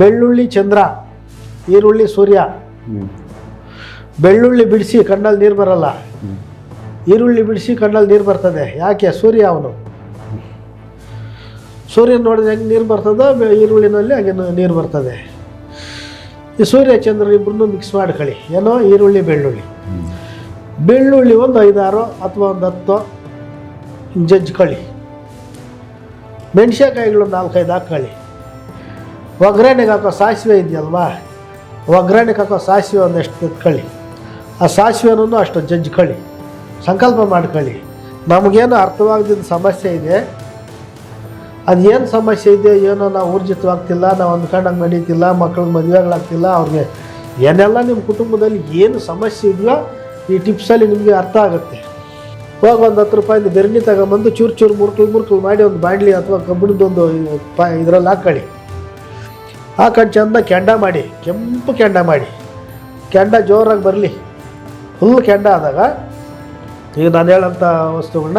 ಬೆಳ್ಳುಳ್ಳಿ ಚಂದ್ರ ಈರುಳ್ಳಿ ಸೂರ್ಯ. ಬೆಳ್ಳುಳ್ಳಿ ಬಿಡಿಸಿ ಕಣ್ಣಲ್ಲಿ ನೀರು ಬರಲ್ಲ. ಈರುಳ್ಳಿ ಬಿಡಿಸಿ ಕಣ್ಣಲ್ಲಿ ನೀರು ಬರ್ತದೆ. ಯಾಕೆ? ಸೂರ್ಯ ಅವನು. ಸೂರ್ಯನ ನೋಡಿದ್ರೆ ಹೆಂಗೆ ನೀರು ಬರ್ತದೋ ಈರುಳ್ಳಿನಲ್ಲಿ ಹಾಗೆ ನೀರು ಬರ್ತದೆ. ಈ ಸೂರ್ಯ ಚಂದ್ರ ಇಬ್ಬರನ್ನು ಮಿಕ್ಸ್ ಮಾಡ್ಕೊಳ್ಳಿ. ಏನೋ? ಈರುಳ್ಳಿ ಬೆಳ್ಳುಳ್ಳಿ. ಬೆಳ್ಳುಳ್ಳಿ ಒಂದು ಐದಾರು ಅಥವಾ ಒಂದು ಹತ್ತು ಜಜ್ಕೊಳ್ಳಿ ಮೆಣಸಿನ್ಕಾಯಿಗಳು ನಾಲ್ಕೈದು ಹಾಕ್ಕೊಳ್ಳಿ. ಒಗ್ಗರಣೆಗೆ ಹಾಕೋ ಸಾಸಿವೆ ಇದೆಯಲ್ವಾ? ಒಗ್ಗರಣೆಗೆ ಹಾಕೋ ಸಾಸಿವೆ ಒಂದಷ್ಟು ಎತ್ಕೊಳ್ಳಿ ಆ ಸಾಸಿವೆನೂ ಅಷ್ಟು ಜಜ್ಕೊಳ್ಳಿ ಸಂಕಲ್ಪ ಮಾಡ್ಕೊಳ್ಳಿ ನಮಗೇನು ಅರ್ಥವಾಗದಿದ್ದ ಸಮಸ್ಯೆ ಇದೆ? ಅದು ಏನು ಸಮಸ್ಯೆ ಇದೆ, ಏನೋ ನಾವು ಊರ್ಜಿತವಾಗ್ತಿಲ್ಲ, ನಾವು ಅಂದ್ಕೊಂಡಂಗೆ ನಡೀತಿಲ್ಲ, ಮಕ್ಳಿಗೆ ಮದುವೆಗಳಾಗ್ತಿಲ್ಲ ಅವ್ರಿಗೆ ಏನೆಲ್ಲ ನಿಮ್ಮ ಕುಟುಂಬದಲ್ಲಿ ಏನು ಸಮಸ್ಯೆ ಇದೆಯೋ ಈ ಟಿಪ್ಸಲ್ಲಿ ನಿಮಗೆ ಅರ್ಥ ಆಗುತ್ತೆ. ಹೋಗಿ ಒಂದು ಹತ್ತು ರೂಪಾಯಿಂದ ಬೆರಣಿ ತಗೊಂಬಂದು ಚೂರು ಚೂರು ಮುರ್ಕಲು ಮುರ್ಕಲು ಮಾಡಿ ಒಂದು ಬಾಂಡ್ಲಿ ಅಥವಾ ಕಬ್ಬಿಣದೊಂದು ಪ, ಇದರಲ್ಲಿ ಹಾಕ್ಕೊಳ್ಳಿ ಕಡೆ ಚೆಂದ ಕೆಂಡ ಮಾಡಿ, ಕೆಂಪು ಕೆಂಡ ಮಾಡಿ. ಕೆಂಡ ಜೋರಾಗಿ ಬರಲಿ. ಫುಲ್ ಕೆಂಡ ಆದಾಗ, ಈಗ ನಾನು ಹೇಳೋಂಥ ವಸ್ತುಗಳನ್ನ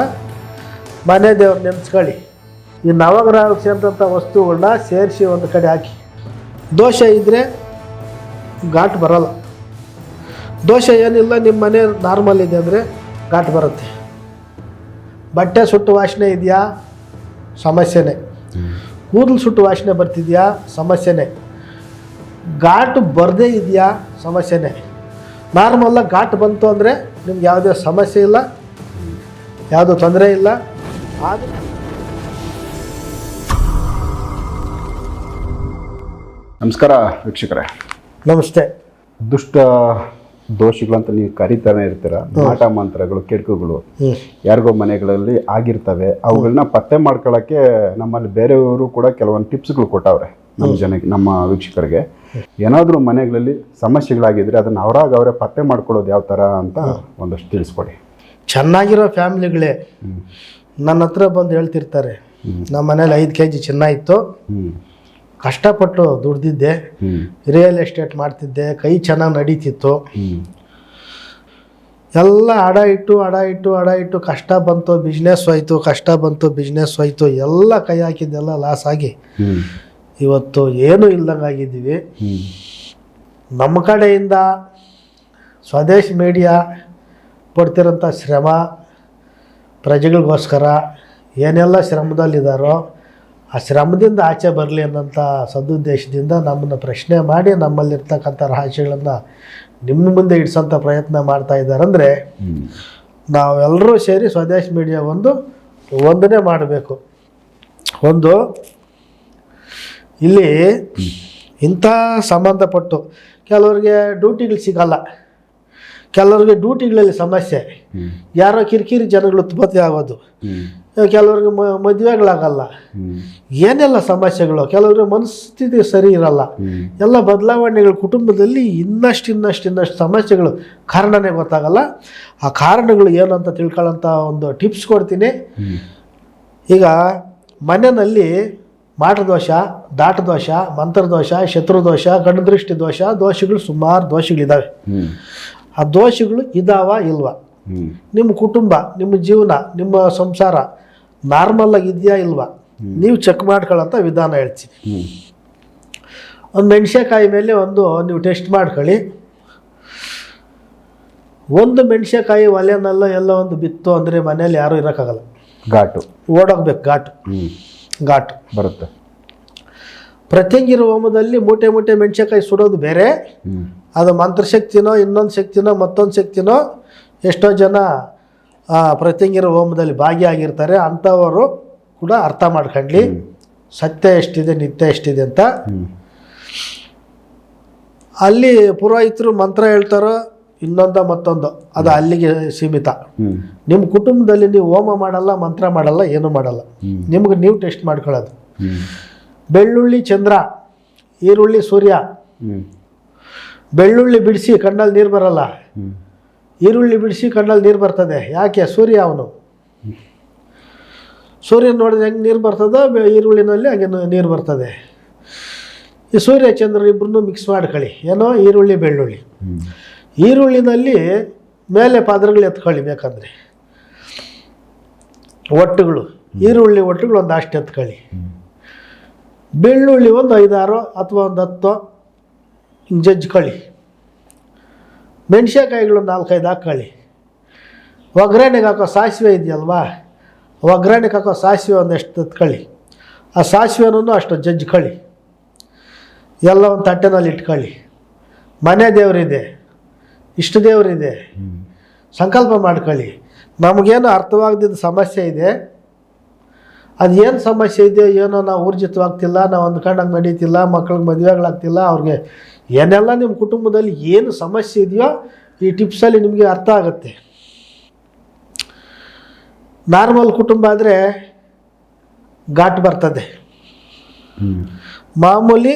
ಮನೆ ದೇವ್ರು ನೆನೆಸ್ಕೊಳ್ಳಿ. ಈ ನವಗ್ರಹಕ್ಕೆ ಸೇರಿದಂಥ ವಸ್ತುಗಳನ್ನ ಸೇರಿಸಿ ಒಂದು ಕಡೆ ಹಾಕಿ. ದೋಷ ಇದ್ದರೆ ಘಾಟ್ ಬರೋಲ್ಲ. ದೋಷ ಏನಿಲ್ಲ ನಿಮ್ಮ ಮನೆ ನಾರ್ಮಲ್ ಇದೆ ಅಂದರೆ ಘಾಟ್ ಬರುತ್ತೆ. ಬಟ್ಟೆ ಸುಟ್ಟು ವಾಸನೆ ಇದೆಯಾ? ಸಮಸ್ಯೆನೇ. ಕೂದಲು ಸುಟ್ಟು ವಾಸನೆ ಬರ್ತಿದೆಯಾ? ಸಮಸ್ಯೆನೇ. ಘಾಟು ಬರದೇ ಇದೆಯಾ? ಸಮಸ್ಯೆನೇ. ನಾರ್ಮಲ್ಲ ಘಾಟ್ ಬಂತು ಅಂದರೆ ನಿಮ್ಗೆ ಯಾವುದೇ ಸಮಸ್ಯೆ ಇಲ್ಲ ಯಾವುದೋ ತೊಂದರೆ ಇಲ್ಲ. ಆದರೆ ನಮಸ್ಕಾರ ವೀಕ್ಷಕರೇ. ನಮಸ್ತೆ. ದುಷ್ಟ ದೋಷಿಗಳು ಅಂತ ನೀವು ಕರಿತಾನೆ ಇರ್ತೀರ ಮಾಟ ಮಂತ್ರಗಳು ಕೆಡುಕುಗಳು ಯಾರಿಗೋ ಮನೆಗಳಲ್ಲಿ ಆಗಿರ್ತವೆ. ಅವುಗಳನ್ನ ಪತ್ತೆ ಮಾಡ್ಕೊಳ್ಳೋಕ್ಕೆ ನಮ್ಮಲ್ಲಿ ಬೇರೆಯವರು ಕೂಡ ಕೆಲವೊಂದು ಟಿಪ್ಸ್ಗಳು ಕೊಟ್ಟವ್ರೆ ನಮ್ಮ ಜನಕ್ಕೆ ನಮ್ಮ ವೀಕ್ಷಕರಿಗೆ. ಏನಾದರೂ ಮನೆಗಳಲ್ಲಿ ಸಮಸ್ಯೆಗಳಾಗಿದ್ರೆ ಅದನ್ನು ಅವರಾಗ ಅವರೇ ಪತ್ತೆ ಮಾಡ್ಕೊಳ್ಳೋದು ಯಾವ ಥರ ಅಂತ ಒಂದಷ್ಟು ತಿಳಿಸ್ಕೊಡಿ. ಚೆನ್ನಾಗಿರೋ ಫ್ಯಾಮಿಲಿಗಳೇ ನನ್ನ ಹತ್ರ ಬಂದು ಹೇಳ್ತಿರ್ತಾರೆ ನಮ್ಮ ಮನೇಲಿ ಐದು ಕೆ ಜಿ ಚೆನ್ನಾಗಿತ್ತು ಕಷ್ಟಪಟ್ಟು ದುಡ್ದಿದ್ದೆ ರಿಯಲ್ ಎಸ್ಟೇಟ್ ಮಾಡ್ತಿದ್ದೆ ಕೈ ಚೆನ್ನಾಗಿ ನಡೀತಿತ್ತು. ಎಲ್ಲ ಅಡ ಇಟ್ಟು ಅಡ ಇಟ್ಟು ಅಡ ಇಟ್ಟು ಕಷ್ಟ ಬಂತು ಬಿಸ್ನೆಸ್ ಹೋಯ್ತು ಕಷ್ಟ ಬಂತು ಬಿಸ್ನೆಸ್ ಹೋಯ್ತು ಎಲ್ಲ ಕೈ ಹಾಕಿದ್ದೆಲ್ಲ ಲಾಸ್ ಆಗಿ. ಇವತ್ತು ಏನೂ ಇಲ್ದಂಗೆ ಆಗಿದ್ದೀವಿ. ನಮ್ಮ ಕಡೆಯಿಂದ ಸ್ವದೇಶ್ ಮೀಡಿಯಾ ಪಡ್ತಿರೋಂಥ ಶ್ರಮ ಪ್ರಜೆಗಳಿಗೋಸ್ಕರ ಏನೆಲ್ಲ ಶ್ರಮದಲ್ಲಿದ್ದಾರೋ ಆ ಶ್ರಮದಿಂದ ಆಚೆ ಬರಲಿ ಅನ್ನೋಂಥ ಸದುದ್ದೇಶದಿಂದ ನಮ್ಮನ್ನು ಪ್ರಶ್ನೆ ಮಾಡಿ ನಮ್ಮಲ್ಲಿರ್ತಕ್ಕಂಥ ರಹಸ್ಯಗಳನ್ನು ನಿಮ್ಮ ಮುಂದೆ ಇಡ್ಸೋಂಥ ಪ್ರಯತ್ನ ಮಾಡ್ತಾ ಇದ್ದಾರೆ ಅಂದರೆ ನಾವೆಲ್ಲರೂ ಸೇರಿ ಸ್ವದೇಶ್ ಮೀಡಿಯಾ ಒಂದು ಒಂದನೇ ಮಾಡಬೇಕು. ಒಂದು, ಇಲ್ಲಿ ಇಂಥ ಸಂಬಂಧಪಟ್ಟು ಕೆಲವರಿಗೆ ಡ್ಯೂಟಿಗಳು ಸಿಗಲ್ಲ. ಕೆಲವರಿಗೆ ಡ್ಯೂಟಿಗಳಲ್ಲಿ ಸಮಸ್ಯೆ. ಯಾರೋ ಕಿರಿಕಿರಿ ಜನಗಳು ಉತ್ಪತ್ತಿ ಆಗೋದು. ಕೆಲವ್ರಿಗೆ ಮದುವೆಗಳಾಗಲ್ಲ. ಏನೆಲ್ಲ ಸಮಸ್ಯೆಗಳು? ಕೆಲವ್ರಿಗೆ ಮನಸ್ಥಿತಿ ಸರಿ ಇರಲ್ಲ. ಎಲ್ಲ ಬದಲಾವಣೆಗಳು ಕುಟುಂಬದಲ್ಲಿ ಇನ್ನಷ್ಟು ಇನ್ನಷ್ಟು ಇನ್ನಷ್ಟು ಸಮಸ್ಯೆಗಳು ಕಾರಣನೇ ಗೊತ್ತಾಗಲ್ಲ. ಆ ಕಾರಣಗಳು ಏನು ಅಂತ ತಿಳ್ಕೊಳ್ಳೋಂಥ ಒಂದು ಟಿಪ್ಸ್ ಕೊಡ್ತೀನಿ. ಈಗ ಮನೆಯಲ್ಲಿ ಮಾಟದೋಷ ದಾಟದೋಷ ಮಂತ್ರದೋಷ ಶತ್ರುದೋಷ ಕಣ್ಣುದೃಷ್ಟಿ ದೋಷ ದೋಷಗಳು ಸುಮಾರು ದೋಷಗಳಿದ್ದಾವೆ ಆ ದೋಷಗಳು ಇದಾವ ಇಲ್ವಾ? ನಿಮ್ಮ ಕುಟುಂಬ ನಿಮ್ಮ ಜೀವನ ನಿಮ್ಮ ಸಂಸಾರ ನಾರ್ಮಲ್ ಆಗಿ ಇದೆಯಾ ಇಲ್ವಾ? ನೀವು ಚೆಕ್ ಮಾಡ್ಕೊಳ್ಳೋಂಥ ವಿಧಾನ ಹೇಳ್ತೀನಿ ಒಂದು ಮೆಣಸಿನ್ಕಾಯಿ ಮೇಲೆ ಒಂದು ನೀವು ಟೆಸ್ಟ್ ಮಾಡ್ಕೊಳ್ಳಿ. ಒಂದು ಮೆಣಸಿನ್ಕಾಯಿ ಒಲೆನೆಲ್ಲ ಎಲ್ಲ ಒಂದು ಬಿತ್ತು ಅಂದರೆ ಮನೇಲಿ ಯಾರೂ ಇರೋಕ್ಕಾಗಲ್ಲ. ಘಾಟು. ಓಡೋಗ್ಬೇಕು ಘಾಟು. ಘಾಟು. ಬರುತ್ತೆ. ಪ್ರತ್ಯಂಗಿರ ಹೋಮದಲ್ಲಿ ಮೂಟೆ ಮೂಟೆ ಮೆಣಸಿನ್ಕಾಯಿ ಸುಡೋದು ಬೇರೆ. ಅದು ಮಂತ್ರಶಕ್ತಿನೋ ಇನ್ನೊಂದು ಶಕ್ತಿನೋ ಮತ್ತೊಂದು ಶಕ್ತಿನೋ ಎಷ್ಟೋ ಜನ ಪ್ರತಿಂಗಿರ ಹೋಮದಲ್ಲಿ ಭಾಗಿಯಾಗಿರ್ತಾರೆ ಅಂಥವರು ಕೂಡ ಅರ್ಥ ಮಾಡ್ಕೊಂಡ್ಲಿ. ಸತ್ಯ ಎಷ್ಟಿದೆ ನಿತ್ಯ ಎಷ್ಟಿದೆ ಅಂತ. ಅಲ್ಲಿ ಪುರೋಹಿತರು ಮಂತ್ರ ಹೇಳ್ತಾರೋ ಇನ್ನೊಂದ ಮತ್ತೊಂದು ಅದು ಅಲ್ಲಿಗೆ ಸೀಮಿತ. ನಿಮ್ಮ ಕುಟುಂಬದಲ್ಲಿ ನೀವು ಹೋಮ ಮಾಡಲ್ಲ ಮಂತ್ರ ಮಾಡಲ್ಲ ಏನು ಮಾಡಲ್ಲ. ನಿಮ್ಗೆ ನೀವು ಟೆಸ್ಟ್ ಮಾಡ್ಕೊಳ್ಳೋದು. ಬೆಳ್ಳುಳ್ಳಿ ಚಂದ್ರ ಈರುಳ್ಳಿ ಸೂರ್ಯ. ಬೆಳ್ಳುಳ್ಳಿ ಬಿಡಿಸಿ ಕಣ್ಣಲ್ಲಿ ನೀರು ಬರಲ್ಲ. ಈರುಳ್ಳಿ ಬಿಡಿಸಿ ಕಣ್ಣಲ್ಲಿ ನೀರು ಬರ್ತದೆ. ಯಾಕೆ? ಸೂರ್ಯ ಅವನು. ಸೂರ್ಯನ ನೋಡಿದ್ರೆ ಹೆಂಗೆ ನೀರು ಬರ್ತದೋ ಈರುಳ್ಳಿನಲ್ಲಿ ಹಾಗೆ ನೀರು ಬರ್ತದೆ. ಈ ಸೂರ್ಯ ಚಂದ್ರ ಇಬ್ಬರನ್ನೂ ಮಿಕ್ಸ್ ಮಾಡ್ಕೊಳ್ಳಿ. ಏನೋ? ಈರುಳ್ಳಿ ಬೆಳ್ಳುಳ್ಳಿ. ಈರುಳ್ಳಿನಲ್ಲಿ ಮೇಲೆ ಪಾತ್ರಗಳು ಎತ್ಕೊಳ್ಳಿ ಬೇಕಂದರೆ. ಒಟ್ಟುಗಳು. ಈರುಳ್ಳಿ ಒಟ್ಟುಗಳು ಒಂದು ಅಷ್ಟು ಎತ್ಕೊಳ್ಳಿ. ಬೆಳ್ಳುಳ್ಳಿ ಒಂದು ಐದಾರು ಅಥವಾ ಒಂದು ಹತ್ತೋ ಹಿಂಗೆ ಜಜ್ಕೊಳ್ಳಿ ಮೆಣಸಿನ್ಕಾಯಿಗಳು ನಾಲ್ಕೈದು ಹಾಕ್ಕೊಳ್ಳಿ. ಒಗ್ಗರಣೆಗೆ ಹಾಕೋ ಸಾಸಿವೆ ಇದೆಯಲ್ವಾ? ಒಗ್ಗರಣೆಗೆ ಹಾಕೋ ಸಾಸಿವೆ ಒಂದಷ್ಟು ತತ್ಕೊಳ್ಳಿ ಆ ಸಾಸಿವೆನೂ ಅಷ್ಟು ಜಜ್ಕೊಳ್ಳಿ ಎಲ್ಲ ಒಂದು ತಟ್ಟೆನಲ್ಲಿ ಇಟ್ಕೊಳ್ಳಿ. ಮನೆ ದೇವರಿದೆ, ಇಷ್ಟ ದೇವರಿದೆ. ಸಂಕಲ್ಪ ಮಾಡ್ಕೊಳ್ಳಿ. ನಮಗೇನು ಅರ್ಥವಾಗದಿದ್ದ ಸಮಸ್ಯೆ ಇದೆ? ಅದು ಏನು ಸಮಸ್ಯೆ ಇದೆಯೋ ಏನೋ ನಾವು ಊರ್ಜಿತವಾಗ್ತಿಲ್ಲ, ನಾವು ಅಂದ್ಕೊಂಡಂಗೆ ನಡೀತಿಲ್ಲ ಮಕ್ಳಿಗೆ ಮದುವೆಗಳಾಗ್ತಿಲ್ಲ, ಅವ್ರಿಗೆ ಏನೆಲ್ಲ ನಿಮ್ಮ ಕುಟುಂಬದಲ್ಲಿ ಏನು ಸಮಸ್ಯೆ ಇದೆಯೋ ಈ ಟಿಪ್ಸಲ್ಲಿ ನಿಮಗೆ ಅರ್ಥ ಆಗುತ್ತೆ. ನಾರ್ಮಲ್ ಕುಟುಂಬ ಆದರೆ ಘಾಟ್ ಬರ್ತದೆ. ಮಾಮೂಲಿ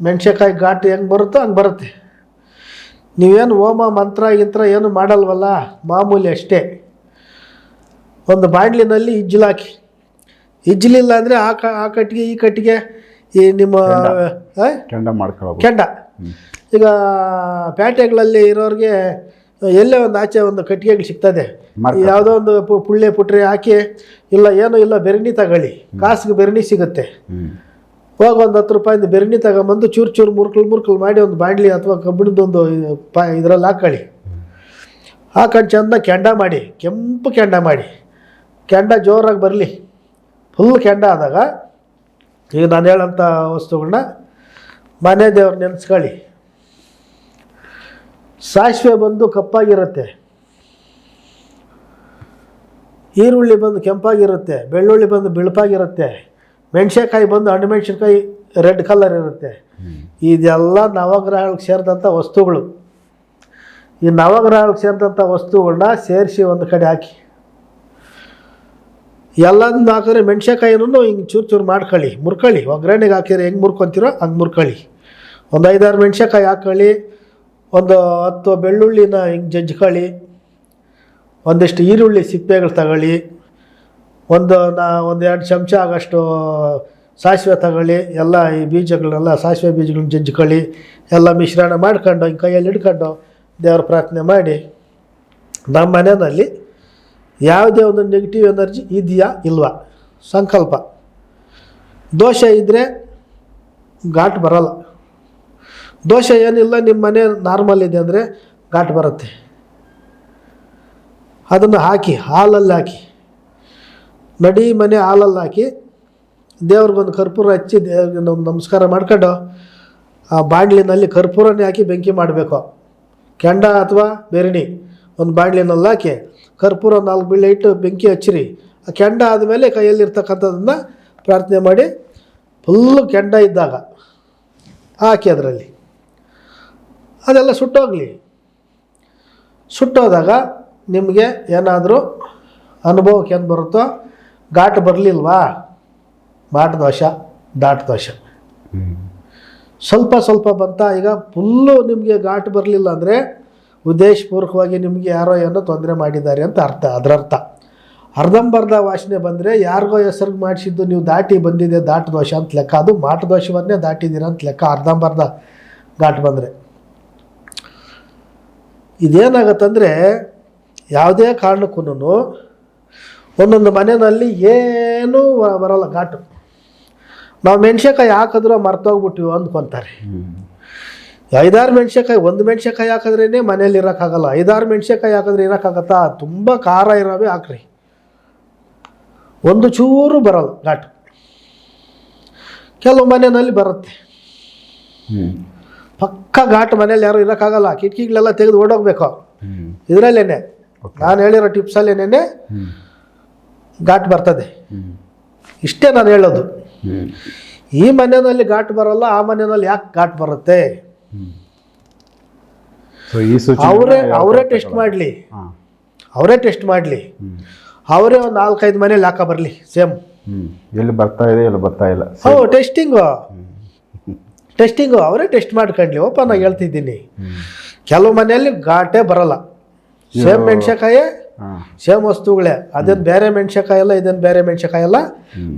ಮೆಣಸಿನ್ಕಾಯಿ ಘಾಟ್ ಹೆಂಗೆ ಬರುತ್ತೋ ಹಂಗೆ ಬರುತ್ತೆ. ನೀವೇನು ಹೋಮ ಮಂತ್ರ ಗಿಂತ್ರ ಏನು ಮಾಡಲ್ವಲ್ಲ ಮಾಮೂಲಿ ಅಷ್ಟೇ. ಒಂದು ಬಾಂಡ್ಲಿನಲ್ಲಿ ಇಜ್ಜಲಾಕಿ ಇಜ್ಜಲಿಲ್ಲ ಅಂದರೆ ಆ ಕ ಆ ಕಟ್ಟಿಗೆ ಈ ಕಟ್ಟಿಗೆ ಈ ನಿಮ್ಮ ಕೆಂಡ. ಈಗ ಪೇಟೆಗಳಲ್ಲಿ ಇರೋರಿಗೆ ಎಲ್ಲೇ ಒಂದು ಆಚೆ ಒಂದು ಕಟ್ಟಿಗೆಗಳು ಸಿಗ್ತದೆ. ಯಾವುದೋ ಒಂದು ಪು- ಪುಳ್ಳೆ ಪುಟ್ರೆ ಹಾಕಿ ಇಲ್ಲ ಏನೋ ಇಲ್ಲ ಬೆರಣಿ ತಗೊಳ್ಳಿ. ಕಾಸಿಗೆ ಬೆರಣಿ ಸಿಗುತ್ತೆ. ಹೋಗಿ ಒಂದು ಹತ್ತು ರೂಪಾಯಿಂದ ಬೆರಣಿ ತಗೊಂಬಂದು ಚೂರು ಚೂರು ಮುರ್ಕಲ್ ಮುರ್ಕಲ್ ಮಾಡಿ ಒಂದು ಬಾಂಡ್ಲಿ ಅಥವಾ ಕಬ್ಬಿಣದೊಂದು ಪಾ ಇದರಲ್ಲಿ ಹಾಕೊಳ್ಳಿ. ಹಾಕೊಂಡು ಚೆಂದ ಕೆಂಡ ಮಾಡಿ ಕೆಂಪು ಕೆಂಡ ಮಾಡಿ. ಕೆಂಡ ಜೋರಾಗಿ ಬರಲಿ. ಫುಲ್ ಕೆಂಡ ಆದಾಗ ಈಗ ನಾನು ಹೇಳೋಂಥ ವಸ್ತುಗಳನ್ನ ಮನೆ ದೇವ್ರು ನೆನೆಸ್ಕೊಳ್ಳಿ. ಸಾಸಿವೆ ಬಂದು ಕಪ್ಪಾಗಿರುತ್ತೆ. ಈರುಳ್ಳಿ ಬಂದು ಕೆಂಪಾಗಿರುತ್ತೆ. ಬೆಳ್ಳುಳ್ಳಿ ಬಂದು ಬಿಳುಪಾಗಿರುತ್ತೆ. ಮೆಣಸಿನ್ಕಾಯಿ ಬಂದು ಹಣ್ಣು ಮೆಣಸಿನ್ಕಾಯಿ ರೆಡ್ ಕಲರ್ ಇರುತ್ತೆ. ಇದೆಲ್ಲ ನವಗ್ರಹಗಳಿಗೆ ಸೇರಿದಂಥ ವಸ್ತುಗಳು. ಈ ನವಗ್ರಹಗಳಿಗೆ ಸೇರಿದಂಥ ವಸ್ತುಗಳನ್ನ ಸೇರಿಸಿ ಒಂದು ಕಡೆ ಹಾಕಿ. ಎಲ್ಲದನ್ನ ಹಾಕಿದ್ರೆ ಮೆಣಸಿನ್ಕಾಯಿನೂ ಹಿಂಗೆ ಚೂರು ಚೂರು ಮಾಡ್ಕೊಳ್ಳಿ. ಮುರ್ಕೊಳ್ಳಿ. ಒಗ್ಗರಣೆಗೆ ಹಾಕಿದ್ರೆ ಹೆಂಗೆ ಮುರ್ಕೊತೀರೋ ಹಂಗೆ ಮುರ್ಕೊಳ್ಳಿ. ಒಂದು ಐದಾರು ಮೆಣ್ಸಿನ್ಕಾಯಿ ಹಾಕ್ಕೊಳ್ಳಿ, ಒಂದು ಹತ್ತು ಬೆಳ್ಳುಳ್ಳಿನ ಹಿಂಗೆ ಜಜ್ಕೊಳ್ಳಿ ಒಂದಿಷ್ಟು ಈರುಳ್ಳಿ ಸಿಪ್ಪೆಗಳು ತಗೊಳ್ಳಿ, ಒಂದು ನಾ, ಒಂದು ಎರಡು ಚಮಚ ಆಗೋಷ್ಟು ಸಾಸಿವೆ ತಗೊಳ್ಳಿ, ಎಲ್ಲ ಈ ಬೀಜಗಳನ್ನೆಲ್ಲ ಸಾಸಿವೆ ಬೀಜಗಳನ್ನ ಜಜ್ಕೊಳ್ಳಿ ಎಲ್ಲ ಮಿಶ್ರಣ ಮಾಡ್ಕೊಂಡು ಹಿಂಗೆ ಕೈಯಲ್ಲಿ ಹಿಡ್ಕೊಂಡು ದೇವ್ರ ಪ್ರಾರ್ಥನೆ ಮಾಡಿ, ನಮ್ಮ ಮನೆಯಲ್ಲಿ ಯಾವುದೇ ಒಂದು ನೆಗೆಟಿವ್ ಎನರ್ಜಿ ಇದೆಯಾ ಇಲ್ವಾ? ಸಂಕಲ್ಪ. ದೋಷ ಇದ್ದರೆ ಘಾಟ್ ಬರಲ್ಲ. ದೋಷ ಏನಿಲ್ಲ ನಿಮ್ಮ ಮನೆ ನಾರ್ಮಲ್ ಇದೆ ಅಂದರೆ ಘಾಟ್ ಬರುತ್ತೆ. ಅದನ್ನು ಹಾಕಿ, ಹಾಲಲ್ಲಿ ಹಾಕಿ. ನಡಿ ಮನೆ ಹಾಲಲ್ಲಿ ಹಾಕಿ ದೇವ್ರಿಗೊಂದು ಕರ್ಪೂರ ಹಚ್ಚಿ ದೇವ್ರಿಗೆ ಒಂದು ನಮಸ್ಕಾರ ಮಾಡ್ಕೊಂಡು, ಆ ಬಾಣ್ಲಿನಲ್ಲಿ ಕರ್ಪೂರನೇ ಹಾಕಿ ಬೆಂಕಿ ಮಾಡಬೇಕು. ಕೆಂಡ ಅಥವಾ ಬೆರಣಿ, ಒಂದು ಬಾಣ್ಲಿನಲ್ಲಿ ಹಾಕಿ, ಕರ್ಪೂರ ನಾಲ್ಕು ಬೀಳೆ ಇಟ್ಟು ಬೆಂಕಿ ಹಚ್ಚಿರಿ. ಆ ಕೆಂಡ ಆದಮೇಲೆ ಕೈಯಲ್ಲಿರ್ತಕ್ಕಂಥದ್ದನ್ನು ಪ್ರಾರ್ಥನೆ ಮಾಡಿ ಫುಲ್ಲು ಕೆಂಡ ಇದ್ದಾಗ ಹಾಕಿ ಅದರಲ್ಲಿ. ಅದೆಲ್ಲ ಸುಟ್ಟೋಗಲಿ. ಸುಟ್ಟೋದಾಗ ನಿಮಗೆ ಏನಾದರೂ ಅನುಭವಕ್ಕೆ ಏನು ಬರುತ್ತೋ, ಘಾಟ್ ಬರಲಿಲ್ವಾ? ಮಾಟ ದೋಷ, ದಾಟ್ ದೋಷ. ಸ್ವಲ್ಪ ಸ್ವಲ್ಪ ಬಂತ, ಈಗ ಫುಲ್ಲು ನಿಮಗೆ ಘಾಟ್ ಬರಲಿಲ್ಲ ಅಂದರೆ ಉದ್ದೇಶಪೂರ್ವಕವಾಗಿ ನಿಮಗೆ ಯಾರೋ ಏನೋ ತೊಂದರೆ ಮಾಡಿದ್ದಾರೆ ಅಂತ ಅರ್ಥ ಅದರ ಅರ್ಥ ಅರ್ಧಂಬರ್ಧ ವಾಸನೆ ಬಂದರೆ ಯಾರಿಗೋ ಹೆಸರಿಗೆ ಮಾಡಿಸಿದ್ದು ನೀವು ದಾಟಿ ಬಂದಿದೆ, ದಾಟ ದೋಷ ಅಂತ ಲೆಕ್ಕ. ಅದು ಮಾಟ ದೋಷವನ್ನೇ ದಾಟಿದ್ದೀರ ಅಂತ ಲೆಕ್ಕ, ಅರ್ಧಂಬರ್ಧ ಘಾಟ್ ಬಂದರೆ. ಇದೇನಾಗತ್ತಂದರೆ ಯಾವುದೇ ಕಾರಣಕ್ಕೂ ಒಂದೊಂದು ಮನೆಯಲ್ಲಿ ಏನೂ ಬರೋಲ್ಲ ಘಾಟು. ನಾವು ಮೆಣ್ಸಿನ್ಕಾಯಿ ಹಾಕಿದ್ರೆ ಮರ್ತೋಗ್ಬಿಟ್ಟಿವಿ ಅಂದ್ಕೊತಾರೆ. ಐದಾರು ಮೆಣ್ಸಿನ್ಕಾಯಿ, ಒಂದು ಮೆಣ್ಸಿನ್ಕಾಯಿ ಹಾಕಿದ್ರೇ ಮನೇಲಿ ಇರೋಕ್ಕಾಗಲ್ಲ. ಐದಾರು ಮೆಣ್ಸಿನ್ಕಾಯಿ ಹಾಕಿದ್ರೆ ಇರೋಕ್ಕಾಗತ್ತಾ? ತುಂಬ ಖಾರ ಇರೋವೇ ಹಾಕ್ರಿ. ಒಂದು ಚೂರು ಬರಲ್ಲ ಘಾಟು. ಕೆಲವು ಮನೆಯಲ್ಲಿ ಬರುತ್ತೆ. ಪಕ್ಕ ಘಾಟ್ ಮನೇಲಿ ಯಾರು ಇರೋಕ್ಕಾಗಲ್ಲ. ಕಿಟಕಿಗಳೆಲ್ಲ ತೆಗೆದು ಓಡೋಗ್ಬೇಕು. ಇದರಲ್ಲೇನೆ. ನಾನು ಹೇಳಿರೋ ಟಿಪ್ಸಲ್ಲೇನೆ ಘಾಟ್ ಬರ್ತದೆ. ಇಷ್ಟೇ ನಾನು ಹೇಳೋದು. ಈ ಮನೆಯಲ್ಲಿ ಘಾಟ್ ಬರಲ್ಲ ಆ ಮನೆಯಲ್ಲಿ ಯಾಕೆ ಘಾಟ್ ಬರುತ್ತೆ? ಅವರೇ ಅವರೇ ಟೆಸ್ಟ್ ಮಾಡಲಿ. ಅವರೇ ಟೆಸ್ಟ್ ಮಾಡಲಿ. ಅವರೇ ಒಂದು ನಾಲ್ಕೈದು ಮನೇಲಿ ಹಾಕ ಬರಲಿ? ಸೇಮ್. ಎಲ್ಲಿ ಬರ್ತಾ ಇದೆ ಎಲ್ಲಿ ಬರ್ತಾ ಇಲ್ಲ. ಹೋ ಟೆಸ್ಟಿಂಗು ಟೆಸ್ಟಿಂಗು ಅವರೇ ಟೆಸ್ಟ್ ಮಾಡ್ಕೊಂಡ್ಲಿ. ಓಪನ್ ಆಗಿ ಹೇಳ್ತಿದ್ದೀನಿ. ಕೆಲವು ಮನೆಯಲ್ಲಿ ಘಾಟೆ ಬರಲ್ಲ. ಸೇಮ್ ಮೆಣ್ಸಿನ್ಕಾಯಿ ಸೇಮ್ ವಸ್ತುಗಳೇ. ಅದೇನು ಬೇರೆ ಮೆಣ್ಸಿನ್ಕಾಯಿ ಅಲ್ಲ ಇದೇನು ಬೇರೆ ಮೆಣ್ಸಿನ್ಕಾಯಿ ಅಲ್ಲ.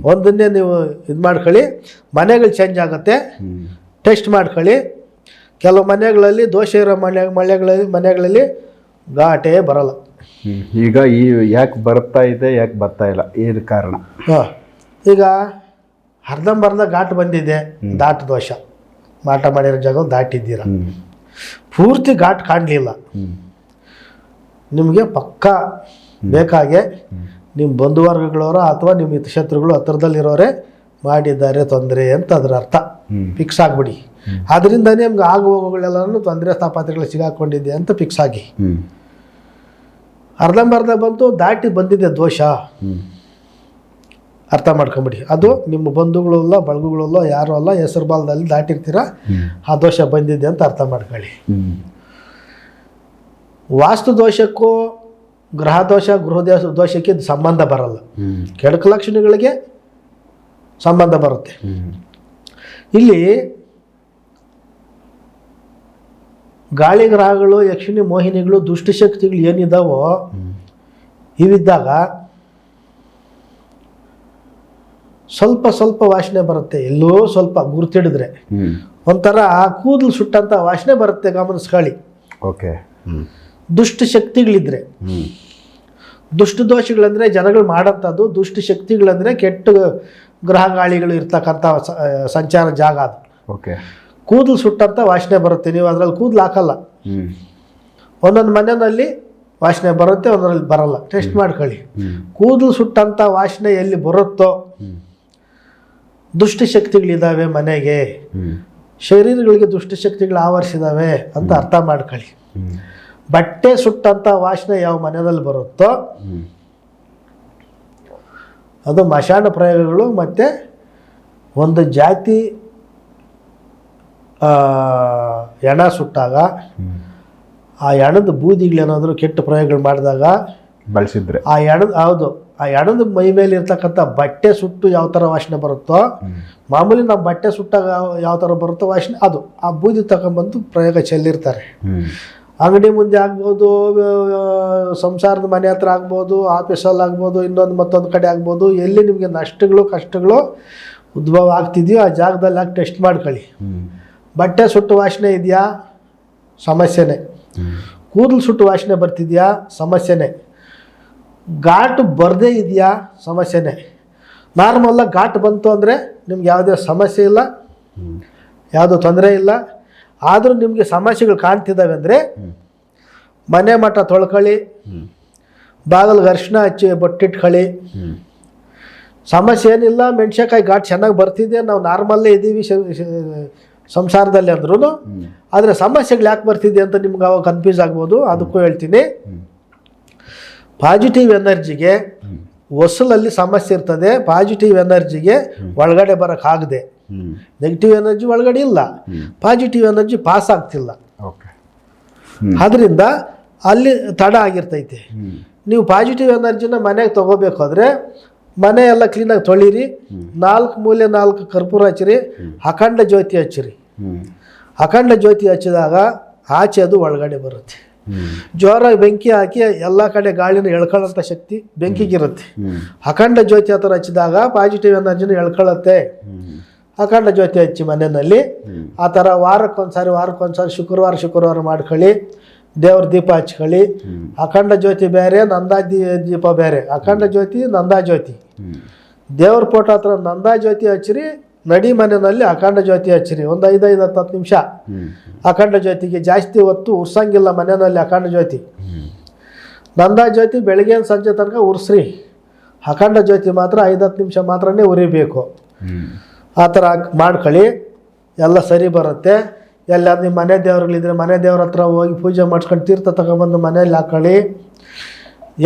ಒಂದನ್ನೇ ನೀವು ಇದು ಮಾಡ್ಕೊಳ್ಳಿ. ಮನೆಗಳು ಚೇಂಜ್ ಆಗುತ್ತೆ. ಟೆಸ್ಟ್ ಮಾಡ್ಕೊಳ್ಳಿ. ಕೆಲವು ಮನೆಗಳಲ್ಲಿ ದೋಷ ಇರೋ ಮನೆ ಮನೆಗಳಲ್ಲಿ ಮನೆಗಳಲ್ಲಿ ಘಾಟೆ ಬರಲ್ಲ. ಈಗ ಈ ಯಾಕೆ ಬರ್ತಾ ಇದೆ ಯಾಕೆ ಬರ್ತಾ ಇಲ್ಲ? ಏನು ಕಾರಣ? ಹಾಂ. ಈಗ ಅರ್ಧಂಬರ್ಧ ಘಾಟ್ ಬಂದಿದೆ. ದಾಟ್ ದೋಷ. ಮಾಟ ಮಾಡಿರೋ ಜಾಗ ದಾಟಿದ್ದೀರ. ಪೂರ್ತಿ ಘಾಟ್ ಕಾಣಲಿಲ್ಲ. ನಿಮಗೆ ಪಕ್ಕ ಬೇಕಾಗೆ ನಿಮ್ಮ ಬಂಧುವರ್ಗಗಳವರ ಅಥವಾ ನಿಮ್ಮ ಶತ್ರುಗಳು ಹತ್ರದಲ್ಲಿರೋರೆ ಮಾಡಿದ್ದಾರೆ ತೊಂದರೆ ಅಂತ ಅದರ ಅರ್ಥ. ಫಿಕ್ಸ್ ಆಗಿಬಿಡಿ. ಅದರಿಂದ ನಿಮ್ಗೆ ಆಗು ಹೋಗುಗಳೆಲ್ಲರೂ ತೊಂದರೆ ಸ್ಥಾಪತ್ರೆಗಳು ಸಿಗಾಕೊಂಡಿದೆ ಅಂತ ಫಿಕ್ಸ್ ಆಗಿ. ಅರ್ಧಂಬರ್ಧ ಬಂತು ದಾಟಿ ಬಂದಿದೆ ದೋಷ ಅರ್ಥ ಮಾಡ್ಕೊಂಬಿಡಿ. ಅದು ನಿಮ್ಮ ಬಂಧುಗಳಲ್ಲ ಬಳಗುಗಳಲ್ಲ ಯಾರು ಅಲ್ಲ ಹೆಸರು ಬಾಲದಲ್ಲಿ ದಾಟಿರ್ತೀರ ಆ ದೋಷ ಬಂದಿದೆ ಅಂತ ಅರ್ಥ ಮಾಡ್ಕೊಳ್ಳಿ. ವಾಸ್ತು ದೋಷಕ್ಕೂ ಗ್ರಹ ದೋಷ ಗೃಹ ದೋಷ ದೋಷಕ್ಕೆ ಸಂಬಂಧ ಬರಲ್ಲ. ಕೆಡಕ ಲಕ್ಷಣಗಳಿಗೆ ಸಂಬಂಧ ಬರುತ್ತೆ. ಇಲ್ಲಿ ಗಾಳಿ ಗ್ರಹಗಳು ಯಕ್ಷಿಣಿ ಮೋಹಿನಿಗಳು ದುಷ್ಟಶಕ್ತಿಗಳು ಏನಿದಾವೋ ಇವಿದ್ದಾಗ ಸ್ವಲ್ಪ ಸ್ವಲ್ಪ ವಾಸನೆ ಬರುತ್ತೆ. ಎಲ್ಲೋ ಸ್ವಲ್ಪ ಗುರುತಿಡಿದ್ರೆ. ಒಂಥರ ಕೂದಲು ಸುಟ್ಟಂಥ ವಾಸನೆ ಬರುತ್ತೆ ಗಮನಿಸ್ಕೊಳ್ಳಿ ಓಕೆ. ದುಷ್ಟ ಶಕ್ತಿಗಳಿದ್ರೆ. ದುಷ್ಟ ದೋಷಗಳಂದರೆ ಜನಗಳು ಮಾಡೋಂಥದ್ದು ದುಷ್ಟ ಶಕ್ತಿಗಳಂದರೆ ಕೆಟ್ಟ ಗ್ರಹ ಗಾಳಿಗಳು ಇರ್ತಕ್ಕಂಥ ಸಂಚಾರ ಜಾಗ ಅದು. ಓಕೆ. ಕೂದಲು ಸುಟ್ಟಂಥ ವಾಸನೆ ಬರುತ್ತೆ. ನೀವು ಅದರಲ್ಲಿ ಕೂದಲು ಹಾಕಲ್ಲ. ಒಂದೊಂದು ಮನೆಯಲ್ಲಿ ವಾಸನೆ ಬರುತ್ತೆ ಒಂದರಲ್ಲಿ ಬರಲ್ಲ. ಟೆಸ್ಟ್ ಮಾಡ್ಕೊಳ್ಳಿ. ಕೂದಲು ಸುಟ್ಟಂಥ ವಾಸನೆ ಎಲ್ಲಿ ಬರುತ್ತೋ ದುಷ್ಟಶಕ್ತಿಗಳಿದ್ದಾವೆ ಮನೆಗೆ. ಶರೀರಗಳಿಗೆ ದುಷ್ಟಶಕ್ತಿಗಳು ಆವರಿಸಿದಾವೆ ಅಂತ ಅರ್ಥ ಮಾಡ್ಕೊಳ್ಳಿ. ಬಟ್ಟೆ ಸುಟ್ಟಂಥ ವಾಸನೆ ಯಾವ ಮನೆಯಲ್ಲಿ ಬರುತ್ತೋ ಅದು ಮಶಾನ ಪ್ರಯೋಗಗಳು ಮತ್ತು ಒಂದು ಜಾತಿ ಎಣ ಸುಟ್ಟಾಗ ಆ ಎಣದ ಬೂದಿಗಳೇನಾದರೂ ಕೆಟ್ಟ ಪ್ರಯೋಗಗಳು ಮಾಡಿದಾಗ ಬಳಸಿದ್ರೆ. ಆ ಎಣದ ಹೌದು. ಆ ಎಡದ ಮೈ ಮೇಲೆ ಇರ್ತಕ್ಕಂಥ ಬಟ್ಟೆ ಸುಟ್ಟು ಯಾವ ಥರ ವಾಸನೆ ಬರುತ್ತೋ ಮಾಮೂಲಿ ನಮ್ಮ ಬಟ್ಟೆ ಸುಟ್ಟಾಗ ಯಾವ- ಥರ ಬರುತ್ತೋ ವಾಸನೆ ಅದು. ಆ ಬೂದಿ ತಗೊಂಬಂದು ಪ್ರಯೋಗ ಚೆಲ್ಲಿರ್ತಾರೆ. ಅಂಗಡಿ ಮುಂದೆ ಆಗ್ಬೋದು ಸಂಸಾರದ ಮನೆ ಹತ್ರ ಆಗ್ಬೋದು ಆಫೀಸಲ್ಲಿ ಆಗ್ಬೋದು ಇನ್ನೊಂದು ಮತ್ತೊಂದು ಕಡೆ ಆಗ್ಬೋದು ಎಲ್ಲಿ ನಿಮಗೆ ನಷ್ಟಗಳು ಕಷ್ಟಗಳು ಉದ್ಭವ ಆಗ್ತಿದೆಯೋ ಆ ಜಾಗದಲ್ಲಿ ಹಾಕಿ ಟೆಸ್ಟ್ ಮಾಡ್ಕೊಳ್ಳಿ. ಬಟ್ಟೆ ಸುಟ್ಟು ವಾಸನೆ ಇದೆಯಾ? ಸಮಸ್ಯೆನೇ. ಕೂದಲು ಸುಟ್ಟು ವಾಸನೆ ಬರ್ತಿದೆಯಾ? ಸಮಸ್ಯೆನೇ. ಘಾಟ್ ಬರದೇ ಇದೆಯಾ ಸಮಸ್ಯೆನೇ? ನಾರ್ಮಲ್ಲಾಗಿ ಘಾಟ್ ಬಂತು ಅಂದರೆ ನಿಮ್ಗೆ ಯಾವುದೇ ಸಮಸ್ಯೆ ಇಲ್ಲ ಯಾವುದೋ ತೊಂದರೆ ಇಲ್ಲ. ಆದರೂ ನಿಮಗೆ ಸಮಸ್ಯೆಗಳು ಕಾಣ್ತಿದ್ದಾವೆ ಅಂದರೆ ಮನೆ ಮಠ ತೊಳ್ಕೊಳ್ಳಿ ಬಾಗಿಲಿಗೆ ಅರಿಶಿನ ಹಚ್ಚಿ ಬೊಟ್ಟಿಟ್ಕೊಳ್ಳಿ. ಸಮಸ್ಯೆ ಏನಿಲ್ಲ ಮೆಣ್ಸಿನ್ಕಾಯಿ ಘಾಟ್ ಚೆನ್ನಾಗಿ ಬರ್ತಿದೆ ನಾವು ನಾರ್ಮಲ್ಲೇ ಇದ್ದೀವಿ ಸಂಸಾರದಲ್ಲಿ ಅಂದ್ರೂ ಆದರೆ ಸಮಸ್ಯೆಗಳು ಯಾಕೆ ಬರ್ತಿದೆ ಅಂತ ನಿಮ್ಗೆ ಅವಾಗ ಕನ್ಫ್ಯೂಸ್ ಆಗ್ಬೋದು ಅದಕ್ಕೂ ಹೇಳ್ತೀನಿ. ಪಾಸಿಟಿವ್ ಎನರ್ಜಿಗೆ ವಸಲಲ್ಲಿ ಹೊಸಲಲ್ಲಿ ಸಮಸ್ಯೆ ಇರ್ತದೆ ಪಾಸಿಟಿವ್ ಎನರ್ಜಿಗೆ ಒಳಗಡೆ ಬರೋಕ್ಕಾಗದೆ. ನೆಗೆಟಿವ್ ಎನರ್ಜಿ ಒಳಗಡೆ ಇಲ್ಲ. ಪಾಸಿಟಿವ್ ಎನರ್ಜಿ ಪಾಸ್ ಆಗ್ತಿಲ್ಲ. ಅದರಿಂದ ಅಲ್ಲಿ ತಡ ಆಗಿರ್ತೈತೆ. ನೀವು ಪಾಸಿಟಿವ್ ಎನರ್ಜಿನ ಮನೆಗೆ ತೊಗೋಬೇಕಾದ್ರೆ ಮನೆ ಎಲ್ಲ ಕ್ಲೀನಾಗಿ ತೊಳೀರಿ ನಾಲ್ಕು ಮೂಲೆ ನಾಲ್ಕು ಕರ್ಪೂರ ಹಚ್ಚಿರಿ ಅಖಂಡ ಜ್ಯೋತಿ ಹಚ್ಚಿರಿ. ಅಖಂಡ ಜ್ಯೋತಿ ಹಚ್ಚಿದಾಗ ಆಚೆ ಅದು ಒಳಗಡೆ ಬರುತ್ತೆ. ಜೋರಾಗಿ ಬೆಂಕಿ ಹಾಕಿ ಎಲ್ಲ ಕಡೆ ಗಾಳಿನ ಎಳ್ಕೊಳ್ಳೋಂಥ ಶಕ್ತಿ ಬೆಂಕಿಗಿರುತ್ತೆ. ಅಖಂಡ ಜ್ಯೋತಿ ಹತ್ರ ಹಚ್ಚಿದಾಗ ಪಾಸಿಟಿವ್ ಎನರ್ಜಿನ ಎಳ್ಕೊಳ್ಳುತ್ತೆ. ಅಖಂಡ ಜ್ಯೋತಿ ಹಚ್ಚಿ ಮನೆಯಲ್ಲಿ. ಆ ಥರ ವಾರಕ್ಕೊಂದ್ಸಾರಿ ವಾರಕ್ಕೊಂದ್ಸಾರಿ ಶುಕ್ರವಾರ ಶುಕ್ರವಾರ ಮಾಡ್ಕೊಳ್ಳಿ. ದೇವ್ರ ದೀಪ ಹಚ್ಕೊಳ್ಳಿ. ಅಖಂಡ ಜ್ಯೋತಿ ಬೇರೆ, ನಂದಾ ದೀಪ ಬೇರೆ. ಅಖಂಡ ಜ್ಯೋತಿ, ನಂದಾ ಜ್ಯೋತಿ. ದೇವ್ರ ಫೋಟೋ ಹತ್ರ ನಂದಾ ಜ್ಯೋತಿ ಹಚ್ಚಿರಿ ನಡಿ ಮನೆಯಲ್ಲಿ ಅಖಂಡ ಜ್ಯೋತಿ ಹಚ್ಚಿರಿ. ಒಂದು ಐದೈದು ಹತ್ತು ಹತ್ತು ನಿಮಿಷ ಅಖಂಡ ಜ್ಯೋತಿಗೆ ಜಾಸ್ತಿ ಹೊತ್ತು ಉರ್ಸಂಗಿಲ್ಲ ಮನೆಯಲ್ಲಿ ಅಖಂಡ ಜ್ಯೋತಿ. ನಂದ ಜ್ಯೋತಿ ಬೆಳಗ್ಗೆ ಸಂಜೆ ತನಕ ಉರ್ಸ್ರಿ. ಅಖಂಡ ಜ್ಯೋತಿ ಮಾತ್ರ ಐದು ಹತ್ತು ನಿಮಿಷ ಮಾತ್ರನೇ ಉರಿಬೇಕು. ಆ ಥರ ಮಾಡ್ಕೊಳ್ಳಿ. ಎಲ್ಲ ಸರಿ ಬರುತ್ತೆ. ಎಲ್ಲ ನಿಮ್ಮ ಮನೆ ದೇವ್ರುಗಳಿದ್ರೆ ಮನೆ ದೇವ್ರ ಹತ್ರ ಹೋಗಿ ಪೂಜೆ ಮಾಡಿಸ್ಕೊಂಡು ತೀರ್ಥ ತಗೊಂಬಂದು ಮನೆಯಲ್ಲಿ ಹಾಕೊಳ್ಳಿ.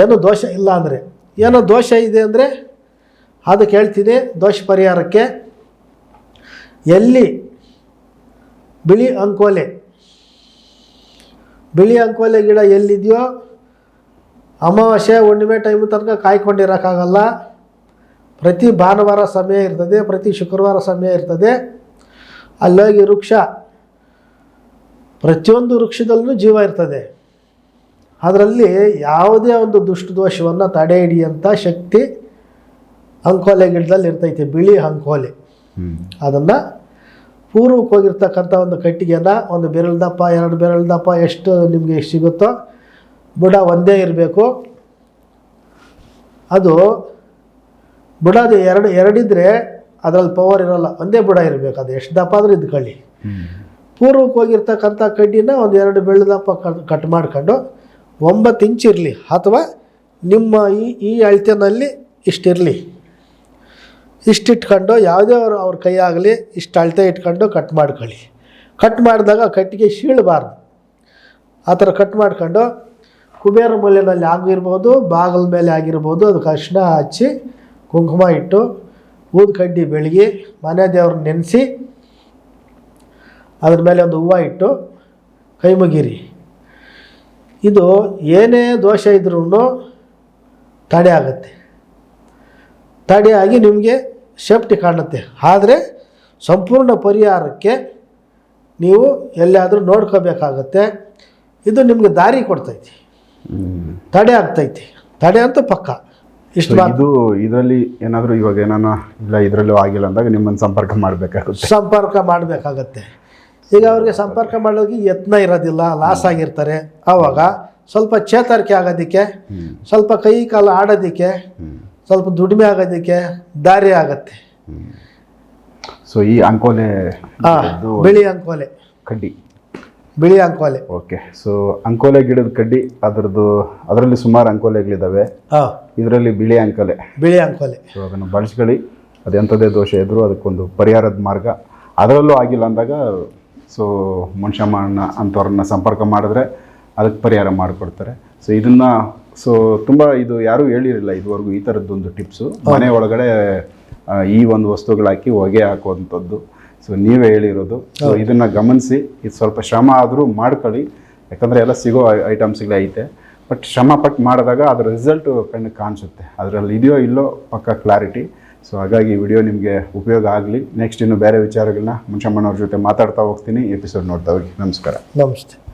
ಏನು ದೋಷ ಇಲ್ಲ ಅಂದರೆ. ಏನೋ ದೋಷ ಇದೆ ಅಂದರೆ ಅದಕ್ಕೆ ಹೇಳ್ತೀನಿ. ದೋಷ ಪರಿಹಾರಕ್ಕೆ ಎಲ್ಲಿ? ಬಿಳಿ ಅಂಕೋಲೆ. ಬಿಳಿ ಅಂಕೋಲೆ ಗಿಡ ಎಲ್ಲಿದೆಯೋ? ಅಮಾವಾಸ್ಯೆ, ಹುಣ್ಣಿಮೆ ಟೈಮ್ ತನಕ ಕಾಯ್ಕೊಂಡಿರೋಕ್ಕಾಗಲ್ಲ. ಪ್ರತಿ ಭಾನುವಾರ ಸಮಯ ಇರ್ತದೆ, ಪ್ರತಿ ಶುಕ್ರವಾರ ಸಮಯ ಇರ್ತದೆ. ಅಲ್ಲೋಗಿ ವೃಕ್ಷ. ಪ್ರತಿಯೊಂದು ವೃಕ್ಷದಲ್ಲೂ ಜೀವ ಇರ್ತದೆ. ಅದರಲ್ಲಿ ಯಾವುದೇ ಒಂದು ದುಷ್ಟ ದೋಷವನ್ನು ತಡೆ ಹಿಡಿಯಂಥ ಶಕ್ತಿ ಅಂಕೋಲೆ ಗಿಡದಲ್ಲಿ ಇರ್ತೈತೆ ಬಿಳಿ ಅಂಕೋಲೆ. ಅದನ್ನು ಪೂರ್ವಕ್ಕೆ ಹೋಗಿರ್ತಕ್ಕಂಥ ಒಂದು ಕಟ್ಟಿಗೆನ ಒಂದು ಬೆರಳು ದಪ್ಪ, ಎರಡು ಬೆರಳು ದಪ್ಪ, ಎಷ್ಟು ನಿಮಗೆ ಸಿಗುತ್ತೋ ಬುಡ ಒಂದೇ ಇರಬೇಕು. ಅದು ಬುಡದ ಎರಡು, ಎರಡಿದ್ರೆ ಅದರಲ್ಲಿ ಪವರ್ ಇರೋಲ್ಲ. ಒಂದೇ ಬುಡ ಇರಬೇಕು ಅದು. ಎಷ್ಟು ದಪ್ಪ ಆದರೂ ಇದ್ಕೊಳ್ಳಿ. ಪೂರ್ವಕ್ಕೆ ಹೋಗಿರ್ತಕ್ಕಂಥ ಕಡ್ಡಿನ ಒಂದು ಎರಡು ಬೆಳ್ಳದಪ್ಪ ಕಟ್ ಮಾಡ್ಕೊಂಡು ಒಂಬತ್ತು ಇಂಚ್ ಇರಲಿ. ಅಥವಾ ನಿಮ್ಮ ಈ ಈ ಅಳತೆನಲ್ಲಿ ಇಷ್ಟಿರಲಿ. ಇಷ್ಟಿಟ್ಕೊಂಡು ಯಾವುದೇ ಅವರು ಅವ್ರ ಕೈಯಾಗಲಿ ಇಷ್ಟು ಅಳತೆ ಇಟ್ಕೊಂಡು ಕಟ್ ಮಾಡ್ಕೊಳ್ಳಿ. ಕಟ್ ಮಾಡಿದಾಗ ಕಟ್ಟಿಗೆ ಶೀಳಬಾರ್ದು. ಆ ಥರ ಕಟ್ ಮಾಡ್ಕೊಂಡು ಕುಬೇರ ಮೂಲೆಯಲ್ಲಿ ಆಗಿರ್ಬೋದು, ಬಾಗಿಲ ಮೇಲೆ ಆಗಿರ್ಬೋದು ಅದಕ್ಕೆ ಅರಿಶಿನ ಹಚ್ಚಿ ಕುಂಕುಮ ಇಟ್ಟು ಊದ್ ಕಡ್ಡಿ ಬೆಳಗಿ ಮನೆ ದೇವ್ರನ್ನ ನೆನೆಸಿ ಅದ್ರ ಮೇಲೆ ಒಂದು ಹೂವು ಇಟ್ಟು ಕೈ ಮುಗಿರಿ. ಇದು ಏನೇ ದೋಷ ಇದ್ರೂ ತಡೆ ಆಗುತ್ತೆ. ತಡೆಯಾಗಿ ನಿಮಗೆ ಸೇಫ್ಟಿ ಕಾಣುತ್ತೆ. ಆದರೆ ಸಂಪೂರ್ಣ ಪರಿಹಾರಕ್ಕೆ ನೀವು ಎಲ್ಲಿಯಾದರೂ ನೋಡ್ಕೋಬೇಕಾಗತ್ತೆ. ಇದು ನಿಮಗೆ ದಾರಿ ಕೊಡ್ತೈತಿ. ತಡೆ ಆಗ್ತೈತಿ. ತಡೆ ಅಂತೂ ಪಕ್ಕ. ಇಷ್ಟು ಇದು ಇದರಲ್ಲಿ ಏನಾದರೂ ಇವಾಗ ಏನಾನ ಇಲ್ಲ ಇದರಲ್ಲೂ ಆಗಿಲ್ಲ ಅಂದಾಗ ನಿಮ್ಮನ್ನು ಸಂಪರ್ಕ ಮಾಡಬೇಕಾಗುತ್ತೆ. ಸಂಪರ್ಕ ಮಾಡಬೇಕಾಗತ್ತೆ. ಈಗ ಅವ್ರಿಗೆ ಸಂಪರ್ಕ ಮಾಡೋಕ್ಕೆ ಯತ್ನ ಇರೋದಿಲ್ಲ ಲಾಸ್ ಆಗಿರ್ತಾರೆ. ಆವಾಗ ಸ್ವಲ್ಪ ಚೇತರಿಕೆ ಆಗೋದಕ್ಕೆ ಸ್ವಲ್ಪ ಕೈ ಕಾಲು ಆಡೋದಕ್ಕೆ ಸ್ವಲ್ಪ ದುಡಿಮೆ ಆಗೋದಕ್ಕೆ ದಾರಿ ಆಗತ್ತೆ. ಸೊ ಈ ಅಂಕೋಲೆ ಬಿಳಿ ಅಂಕೋಲೆ. ಕಡ್ಡಿ. ಬಿಳಿ ಅಂಕೋಲೆ. ಓಕೆ ಸೊ ಅಂಕೋಲೆ ಗಿಡದ ಕಡ್ಡಿ ಅದರದ್ದು ಅದರಲ್ಲಿ ಸುಮಾರು ಅಂಕೋಲೆಗಳಿದ್ದಾವೆ ಹಾಂ. ಇದರಲ್ಲಿ ಬಿಳಿ ಅಂಕೋಲೆ. ಬಿಳಿ ಅಂಕೋಲೆ. ಸೊ ಅದನ್ನು ಬಳಸ್ಕೊಳ್ಳಿ. ಅದೆಂಥದ್ದೇ ದೋಷ ಇದ್ದರೂ ಅದಕ್ಕೊಂದು ಪರಿಹಾರದ ಮಾರ್ಗ. ಅದರಲ್ಲೂ ಆಗಿಲ್ಲ ಅಂದಾಗ ಸೊ ಮನುಷ್ಯಮ್ಮನ ಅಂಥವ್ರನ್ನ ಸಂಪರ್ಕ ಮಾಡಿದ್ರೆ ಅದಕ್ಕೆ ಪರಿಹಾರ ಮಾಡಿಕೊಡ್ತಾರೆ. ಸೊ ಇದನ್ನು ಸೊ ತುಂಬ ಇದು ಯಾರೂ ಹೇಳಿರಲಿಲ್ಲ ಇದುವರೆಗೂ ಈ ಥರದ್ದೊಂದು ಟಿಪ್ಸು. ಮನೆ ಒಳಗಡೆ ಈ ಒಂದು ವಸ್ತುಗಳಾಕಿ ಹೊಗೆ ಹಾಕುವಂಥದ್ದು. ಸೊ ನೀವೇ ಹೇಳಿರೋದು. ಸೊ ಇದನ್ನು ಗಮನಿಸಿ. ಇದು ಸ್ವಲ್ಪ ಶ್ರಮ ಆದರೂ ಮಾಡ್ಕೊಳ್ಳಿ. ಯಾಕಂದರೆ ಎಲ್ಲ ಸಿಗೋ ಐಟಮ್ಸ್ಗಳೇ ಐತೆ. ಬಟ್ ಶ್ರಮ ಪಟ್ಟು ಮಾಡಿದಾಗ ಅದರ ರಿಸಲ್ಟು ಕಣ್ಣಿಗೆ ಕಾಣಿಸುತ್ತೆ. ಅದರಲ್ಲಿ ಇದೆಯೋ ಇಲ್ಲೋ ಪಕ್ಕ ಕ್ಲಾರಿಟಿ. ಸೊ ಹಾಗಾಗಿ ಈ ವಿಡಿಯೋ ನಿಮಗೆ ಉಪಯೋಗ ಆಗಲಿ. ನೆಕ್ಸ್ಟ್ ಇನ್ನು ಬೇರೆ ವಿಚಾರಗಳನ್ನ ಮುಂಚಮ್ಮನವ್ರ ಜೊತೆ ಮಾತಾಡ್ತಾ ಹೋಗ್ತೀನಿ. ಎಪಿಸೋಡ್ ನೋಡ್ತಾ ಹೋಗಿ ನಮಸ್ಕಾರ. ನಮಸ್ತೆ.